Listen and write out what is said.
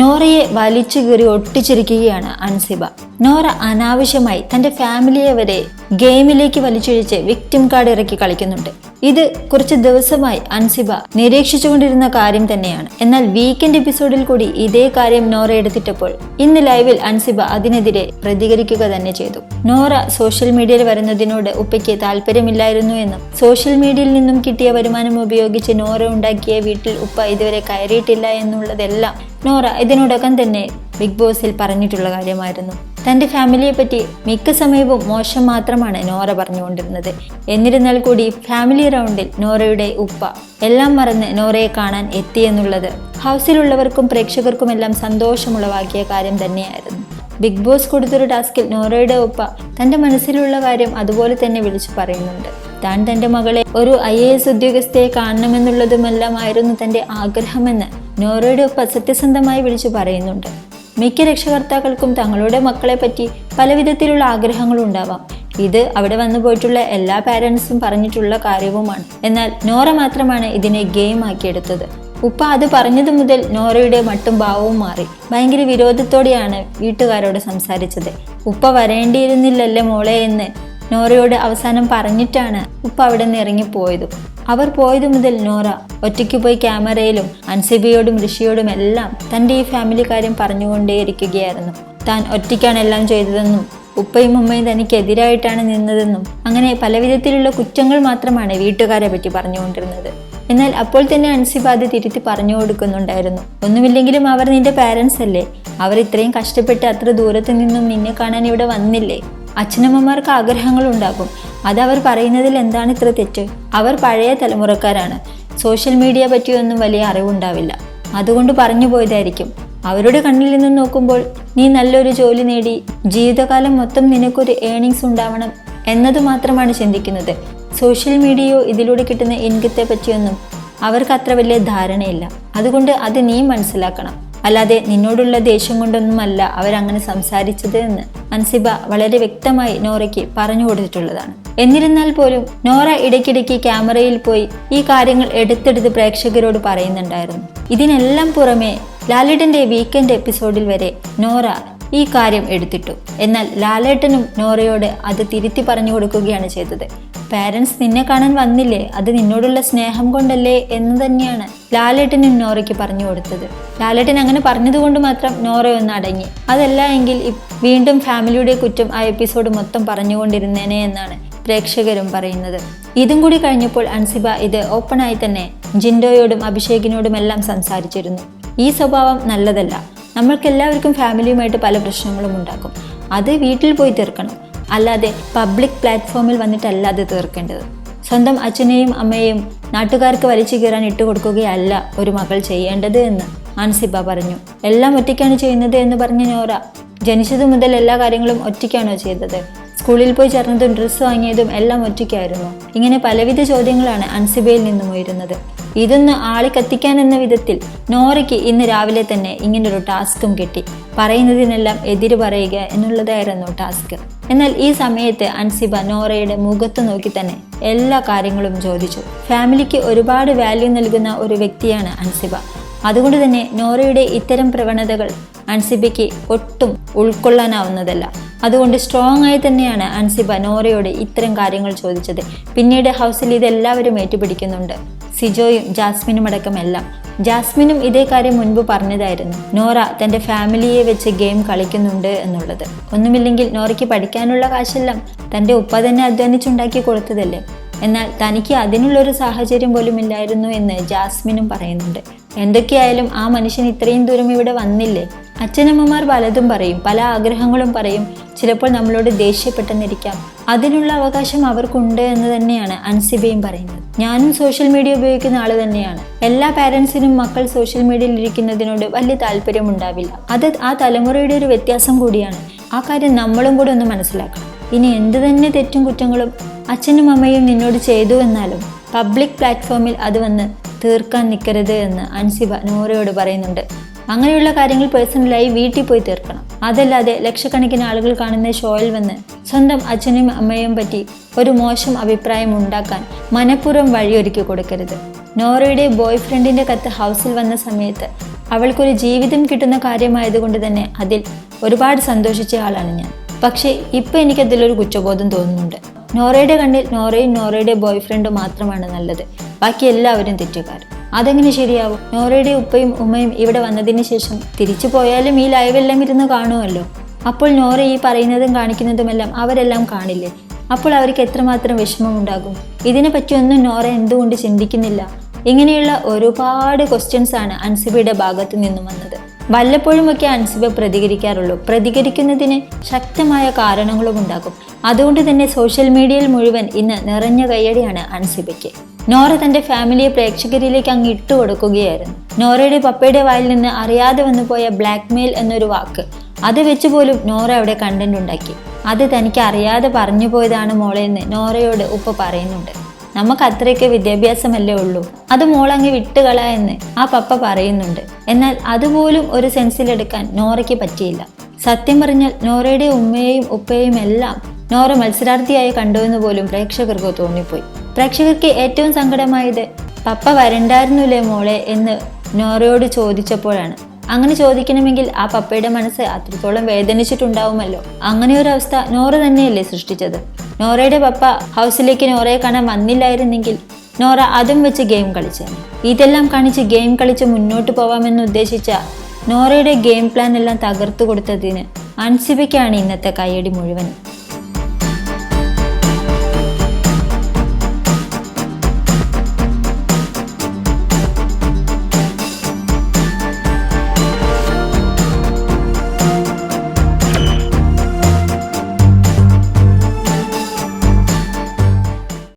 നോറയെ വലിച്ചു കീറി ഒട്ടിച്ചിരിക്കുകയാണ് അൻസിബ. നോറ അനാവശ്യമായി തന്റെ ഫാമിലിയെ വരെ ഗെയിമിലേക്ക് വലിച്ചിഴിച്ച് വിക്ടിം കാർഡ് ഇറക്കി കളിക്കുന്നുണ്ട്. ഇത് കുറച്ച് ദിവസമായി അൻസിബ നിരീക്ഷിച്ചുകൊണ്ടിരുന്ന കാര്യം തന്നെയാണ്. എന്നാൽ വീക്കെൻഡ് എപ്പിസോഡിൽ കൂടി ഇതേ കാര്യം നോറ എടുത്തിട്ടപ്പോൾ ഇന്ന് ലൈവിൽ അൻസിബ അതിനെതിരെ പ്രതികരിക്കുക തന്നെ ചെയ്തു. നോറ സോഷ്യൽ മീഡിയയിൽ വരുന്നതിനോട് ഉപ്പയ്ക്ക് താല്പര്യമില്ലായിരുന്നു എന്നും സോഷ്യൽ മീഡിയയിൽ നിന്നും കിട്ടിയ വരുമാനം ഉപയോഗിച്ച് നോറ ഉണ്ടാക്കിയ വീട്ടിൽ ഉപ്പ ഇതുവരെ കയറിയിട്ടില്ല എന്നുള്ളതെല്ലാം നോറ ഇതിനോടകം തന്നെ ബിഗ് ബോസിൽ പറഞ്ഞിട്ടുള്ള കാര്യമായിരുന്നു. തന്റെ ഫാമിലിയെ പറ്റി മിക്ക സമയവും മോശം മാത്രമാണ് നോറ പറഞ്ഞുകൊണ്ടിരുന്നത്. എന്നിരുന്നാൽ കൂടി ഫാമിലി റൗണ്ടിൽ നോറയുടെ ഉപ്പ എല്ലാം മറന്ന് നോറയെ കാണാൻ എത്തിയെന്നുള്ളത് ഹൗസിലുള്ളവർക്കും പ്രേക്ഷകർക്കുമെല്ലാം സന്തോഷമുളവാക്കിയ കാര്യം തന്നെയായിരുന്നു. ബിഗ് ബോസ് കൊടുത്തൊരു ടാസ്കിൽ നോറയുടെ ഉപ്പ തന്റെ മനസ്സിലുള്ള കാര്യം അതുപോലെ തന്നെ വിളിച്ചു പറയുന്നുണ്ട്. താൻ തന്റെ മകളെ ഒരു ഐ എ എസ് ഉദ്യോഗസ്ഥയെ കാണണമെന്നുള്ളതുമെല്ലാമായിരുന്നു തന്റെ ആഗ്രഹമെന്ന് നോറയുടെ ഉപ്പ സത്യസന്ധമായി വിളിച്ചു പറയുന്നുണ്ട്. മിക്ക രക്ഷകർത്താക്കൾക്കും തങ്ങളുടെ മക്കളെ പറ്റി പല വിധത്തിലുള്ള ഉണ്ടാവാം ഇത് അവിടെ വന്നു പോയിട്ടുള്ള എല്ലാ പാരൻസും പറഞ്ഞിട്ടുള്ള കാര്യവുമാണ്. എന്നാൽ നോറ മാത്രമാണ് ഇതിനെ ഗെയിം ആക്കിയെടുത്തത്. ഉപ്പ അത് പറഞ്ഞതു മുതൽ നോറയുടെ മട്ടും ഭാവവും മാറി. ഭയങ്കര വിരോധത്തോടെയാണ് വീട്ടുകാരോട് സംസാരിച്ചത്. ഉപ്പ വരേണ്ടിയിരുന്നില്ലല്ലേ മോളെ എന്ന് നോറയോട് അവസാനം പറഞ്ഞിട്ടാണ് ഉപ്പ അവിടെ നിന്ന് ഇറങ്ങിപ്പോയത്. അവർ പോയതു മുതൽ നോറ ഒറ്റയ്ക്ക് പോയി ക്യാമറയിലും അൻസിബിയോടും ഋഷിയോടും എല്ലാം തന്റെ ഈ ഫാമിലി കാര്യം പറഞ്ഞുകൊണ്ടേയിരിക്കുകയായിരുന്നു. താൻ ഒറ്റയ്ക്കാണ് എല്ലാം ചെയ്തതെന്നും ഉപ്പയും ഉമ്മയും തനിക്കെതിരായിട്ടാണ് നിന്നതെന്നും അങ്ങനെ പല വിധത്തിലുള്ള കുറ്റങ്ങൾ മാത്രമാണ് വീട്ടുകാരെ പറ്റി പറഞ്ഞുകൊണ്ടിരുന്നത്. എന്നാൽ അപ്പോൾ തന്നെ അൻസിബ അത് തിരുത്തി പറഞ്ഞു കൊടുക്കുന്നുണ്ടായിരുന്നു. ഒന്നുമില്ലെങ്കിലും അവർ നിന്റെ പാരൻസ് അല്ലേ? അവർ ഇത്രയും കഷ്ടപ്പെട്ട് അത്ര ദൂരത്ത് നിന്നും നിന്നെ കാണാൻ ഇവിടെ വന്നില്ലേ? അച്ഛനമ്മമാർക്ക് ആഗ്രഹങ്ങൾ ഉണ്ടാകും അതവർ പറയുന്നതിൽ എന്താണ് ഇത്ര തെറ്റ്? അവർ പഴയ തലമുറക്കാരാണ്. സോഷ്യൽ മീഡിയ പറ്റിയൊന്നും വലിയ അറിവുണ്ടാവില്ല. അതുകൊണ്ട് പറഞ്ഞു പോയതായിരിക്കും. അവരുടെ കണ്ണിൽ നിന്ന് നോക്കുമ്പോൾ നീ നല്ലൊരു ജോലി നേടി ജീവിതകാലം മൊത്തം നിനക്കൊരു ഏണിങ്സ് ഉണ്ടാവണം എന്നത് മാത്രമാണ് ചിന്തിക്കുന്നത്. സോഷ്യൽ മീഡിയയോ ഇതിലൂടെ കിട്ടുന്ന ഇൻകത്തെ പറ്റിയൊന്നും അവർക്ക് അത്ര വലിയ ധാരണയില്ല. അതുകൊണ്ട് അത് നീ മനസ്സിലാക്കണം. അല്ലാതെ നിന്നോടുള്ള ദേഷ്യം കൊണ്ടൊന്നുമല്ല അവരങ്ങനെ സംസാരിച്ചത് എന്ന് അൻസിബ വളരെ വ്യക്തമായി നോറയ്ക്ക് പറഞ്ഞു കൊടുത്തിട്ടുള്ളതാണ്. എന്നിരുന്നാൽ പോലും നോറ ഇടയ്ക്കിടയ്ക്ക് ക്യാമറയിൽ പോയി ഈ കാര്യങ്ങൾ എടുത്തെടുത്ത് പ്രേക്ഷകരോട് പറയുന്നുണ്ടായിരുന്നു. ഇതിനെല്ലാം പുറമെ ലാലേട്ടന്റെ വീക്കെൻഡ് എപ്പിസോഡിൽ വരെ നോറ ഈ കാര്യം എടുത്തിട്ടു. എന്നാൽ ലാലേട്ടനും നോറയോട് അത് തിരുത്തി പറഞ്ഞു കൊടുക്കുകയാണ് ചെയ്തത്. പാരൻസ് നിന്നെ കാണാൻ വന്നില്ലേ? അത് നിന്നോടുള്ള സ്നേഹം കൊണ്ടല്ലേ എന്ന് തന്നെയാണ് ലാലേട്ടനും നോറയ്ക്ക് പറഞ്ഞു കൊടുത്തത്. ലാലേട്ടൻ അങ്ങനെ പറഞ്ഞതുകൊണ്ട് മാത്രം നോറ ഒന്ന് അടങ്ങി. അതല്ല എങ്കിൽ വീണ്ടും ഫാമിലിയുടെ കുറ്റം ആ എപ്പിസോഡ് മൊത്തം പറഞ്ഞുകൊണ്ടിരുന്നേനെ എന്നാണ് പ്രേക്ഷകരും പറയുന്നത്. ഇതും കൂടി കഴിഞ്ഞപ്പോൾ അൻസിബ ഇത് ഓപ്പണായി തന്നെ ജിൻഡോയോടും അഭിഷേകിനോടും എല്ലാം സംസാരിച്ചിരുന്നു. ഈ സ്വഭാവം നല്ലതല്ല. നമ്മൾക്കെല്ലാവർക്കും ഫാമിലിയുമായിട്ട് പല പ്രശ്നങ്ങളും ഉണ്ടാക്കും. അത് വീട്ടിൽ പോയി തീർക്കണം. അല്ലാതെ പബ്ലിക് പ്ലാറ്റ്ഫോമിൽ വന്നിട്ടല്ല അത് തീർക്കേണ്ടത്. സ്വന്തം അച്ഛനെയും അമ്മയെയും നാട്ടുകാർക്ക് വലിച്ചു കീറാൻ ഇട്ടുകൊടുക്കുകയല്ല ഒരു മകൾ ചെയ്യേണ്ടത് എന്ന് ആൻസിബ പറഞ്ഞു. എല്ലാം ഒറ്റയ്ക്കാണ് ചെയ്യുന്നത് എന്ന് പറഞ്ഞ നോറ ജനിച്ചതു മുതൽ എല്ലാ കാര്യങ്ങളും ഒറ്റയ്ക്കാണോ ചെയ്തത്? സ്കൂളിൽ പോയി ചേർന്നതും ഡ്രസ്സ് വാങ്ങിയതും എല്ലാം ഒറ്റയ്ക്കായിരുന്നു. ഇങ്ങനെ പലവിധ ചോദ്യങ്ങളാണ് അൻസിബയിൽ നിന്നും ഉയരുന്നത്. ഇതൊന്ന് ആളി കത്തിക്കാൻ എന്ന വിധത്തിൽ നോറയ്ക്ക് ഇന്ന് രാവിലെ തന്നെ ഇങ്ങനൊരു ടാസ്കും കിട്ടി. പറയുന്നതിനെല്ലാം എതിര് പറയുക എന്നുള്ളതായിരുന്നു ടാസ്ക്. എന്നാൽ ഈ സമയത്ത് അൻസിബ നോറയുടെ മുഖത്ത് നോക്കി തന്നെ എല്ലാ കാര്യങ്ങളും ചോദിച്ചു. ഫാമിലിക്ക് ഒരുപാട് വാല്യൂ നൽകുന്ന ഒരു വ്യക്തിയാണ് അൻസിബ. അതുകൊണ്ട് തന്നെ നോറയുടെ ഇത്തരം പ്രവണതകൾ അൻസിബയ്ക്ക് ഒട്ടും ഉൾക്കൊള്ളാനാവുന്നതല്ല. അതുകൊണ്ട് സ്ട്രോങ് ആയി തന്നെയാണ് അൻസിബ നോറയോട് ഇത്തരം കാര്യങ്ങൾ ചോദിച്ചത്. പിന്നീട് ഹൗസിൽ ഇതെല്ലാവരും ഏറ്റുപിടിക്കുന്നുണ്ട്. സിജോയും ജാസ്മിനും അടക്കം എല്ലാം. ജാസ്മിനും ഇതേ കാര്യം മുൻപ് പറഞ്ഞതായിരുന്നു. നോറ തന്റെ ഫാമിലിയെ വെച്ച് ഗെയിം കളിക്കുന്നുണ്ട് എന്നുള്ളത്. ഒന്നുമില്ലെങ്കിൽ നോറയ്ക്ക് പഠിക്കാനുള്ള കാശെല്ലാം തന്റെ ഉപ്പ തന്നെ അധ്വാനിച്ചുണ്ടാക്കി കൊടുത്തതല്ലേ? എന്നാൽ തനിക്ക് അതിനുള്ളൊരു സാഹചര്യം പോലും ഇല്ലായിരുന്നു എന്ന് ജാസ്മിനും പറയുന്നുണ്ട്. എന്തൊക്കെയായാലും ആ മനുഷ്യൻ ഇത്രയും ദൂരം ഇവിടെ വന്നില്ലേ? അച്ഛനമ്മമാർ പലതും പറയും പല ആഗ്രഹങ്ങളും പറയും. ചിലപ്പോൾ നമ്മളോട് ദേഷ്യപ്പെട്ടെന്നിരിക്കാം അതിനുള്ള അവകാശം അവർക്കുണ്ട് എന്ന് തന്നെയാണ് അൻസിബയും പറയുന്നത്. ഞാനും സോഷ്യൽ മീഡിയ ഉപയോഗിക്കുന്ന ആൾ തന്നെയാണ്. എല്ലാ പാരൻസിനും മക്കൾ സോഷ്യൽ മീഡിയയിൽ ഇരിക്കുന്നതിനോട് വലിയ താല്പര്യം ഉണ്ടാവില്ല അത് ആ തലമുറയുടെ ഒരു വ്യത്യാസം കൂടിയാണ്. ആ കാര്യം നമ്മളും കൂടെ ഒന്ന് മനസ്സിലാക്കണം. ഇനി എന്ത് തന്നെ തെറ്റും കുറ്റങ്ങളും അച്ഛനും അമ്മയും നിന്നോട് ചെയ്തു എന്നാലും പബ്ലിക് പ്ലാറ്റ്ഫോമിൽ അത് വന്ന് തീർക്കാൻ നിൽക്കരുത് എന്ന് അൻസിബ നൂറയോട് പറയുന്നുണ്ട്. അങ്ങനെയുള്ള കാര്യങ്ങൾ പേഴ്സണലായി വീട്ടിൽ പോയി തീർക്കണം. അതല്ലാതെ ലക്ഷക്കണക്കിന് ആളുകൾ കാണുന്ന ഷോയിൽ വന്ന് സ്വന്തം അച്ഛനും അമ്മയും പറ്റി ഒരു മോശം അഭിപ്രായം ഉണ്ടാക്കാൻ മനഃപൂർവം വഴിയൊരുക്കി കൊടുക്കരുത്. നോറയുടെ ബോയ് ഫ്രണ്ടിന്റെ കത്ത് ഹൗസിൽ വന്ന സമയത്ത് അവൾക്കൊരു ജീവിതം കിട്ടുന്ന കാര്യമായതുകൊണ്ട് തന്നെ അതിൽ ഒരുപാട് സന്തോഷിച്ച ആളാണ് ഞാൻ. പക്ഷേ ഇപ്പം എനിക്കതിലൊരു കുറ്റബോധം തോന്നുന്നുണ്ട്. നോറയുടെ കണ്ണിൽ നോറയും നോറയുടെ ബോയ് ഫ്രണ്ടും മാത്രമാണ് നല്ലത്. ബാക്കി എല്ലാവരും തെറ്റുകാർ. അതെങ്ങനെ ശരിയാവും? നോറയുടെ ഉപ്പയും ഉമ്മയും ഇവിടെ വന്നതിന് ശേഷം തിരിച്ചു പോയാലും ഈ ലൈവെല്ലാം ഇരുന്ന് കാണുമല്ലോ. അപ്പോൾ നോറ ഈ പറയുന്നതും കാണിക്കുന്നതുമെല്ലാം അവരെല്ലാം കാണില്ലേ? അപ്പോൾ അവർക്ക് എത്രമാത്രം വിഷമമുണ്ടാകും? ഇതിനെപ്പറ്റി ഒന്നും നോറ എന്തുകൊണ്ട് ചിന്തിക്കുന്നില്ല? ഇങ്ങനെയുള്ള ഒരുപാട് ക്വസ്റ്റ്യൻസ് ആണ് അൻസിബിയുടെ ഭാഗത്ത് നിന്നും വന്നത്. വല്ലപ്പോഴുമൊക്കെ അൻസിബ പ്രതികരിക്കാറുള്ളൂ. പ്രതികരിക്കുന്നതിന് ശക്തമായ കാരണങ്ങളും ഉണ്ടാകും. അതുകൊണ്ട് തന്നെ സോഷ്യൽ മീഡിയയിൽ മുഴുവൻ ഇന്ന് നിറഞ്ഞ കയ്യടിയാണ് അൻസിബയ്ക്ക്. നോറ തന്റെ ഫാമിലിയെ പ്രേക്ഷകരിലേക്ക് അങ്ങ് ഇട്ടു കൊടുക്കുകയായിരുന്നു. നോറയുടെ പപ്പയുടെ വായിൽ നിന്ന് അറിയാതെ വന്നുപോയ ബ്ലാക്ക്മെയിൽ എന്നൊരു വാക്ക്. അത് വെച്ച് പോലും നോറ അവിടെ കണ്ടന്റ് ഉണ്ടാക്കി. അത് തനിക്ക് അറിയാതെ പറഞ്ഞു പോയതാണ് മോളെ എന്ന് നോറയോട് ഉപ്പ പറയുന്നുണ്ട്. നമുക്ക് അത്രയൊക്കെ വിദ്യാഭ്യാസമല്ലേ ഉള്ളൂ. അത് മോളങ്ങ് വിട്ടുകള എന്ന് ആ പപ്പ പറയുന്നുണ്ട്. എന്നാൽ അതുപോലും ഒരു സെൻസിലെടുക്കാൻ നോറയ്ക്ക് പറ്റിയില്ല. സത്യം പറഞ്ഞാൽ നോറയുടെ ഉമ്മയെയും ഉപ്പയെയും എല്ലാം നോറ മത്സരാർത്ഥിയായി കണ്ടുവെന്ന് പോലും പ്രേക്ഷകർക്ക് തോന്നിപ്പോയി. പ്രേക്ഷകർക്ക് ഏറ്റവും സങ്കടമായത് പപ്പ വരണ്ടായിരുന്നില്ലേ മോളെ? എന്ന് നോറയോട് ചോദിച്ചപ്പോഴാണ്. അങ്ങനെ ചോദിക്കണമെങ്കിൽ ആ പപ്പയുടെ മനസ്സ് അത്രത്തോളം വേദനിച്ചിട്ടുണ്ടാവുമല്ലോ. അങ്ങനെ ഒരു അവസ്ഥ നോറ തന്നെയല്ലേ സൃഷ്ടിച്ചത്. നോറയുടെ പപ്പ ഹൗസിലേക്ക് നോറയെ കാണാൻ വന്നില്ലായിരുന്നെങ്കിൽ നോറ അതും വെച്ച് ഗെയിം കളിച്ചേനെ. ഇതെല്ലാം കാണിച്ച് ഗെയിം കളിച്ച് മുന്നോട്ട് പോവാമെന്ന് ഉദ്ദേശിച്ച നോറയുടെ ഗെയിം പ്ലാൻ എല്ലാം തകർത്തു കൊടുത്തതിന് അൻസിബയ്ക്കാണ് ഇന്നത്തെ കയ്യടി മുഴുവൻ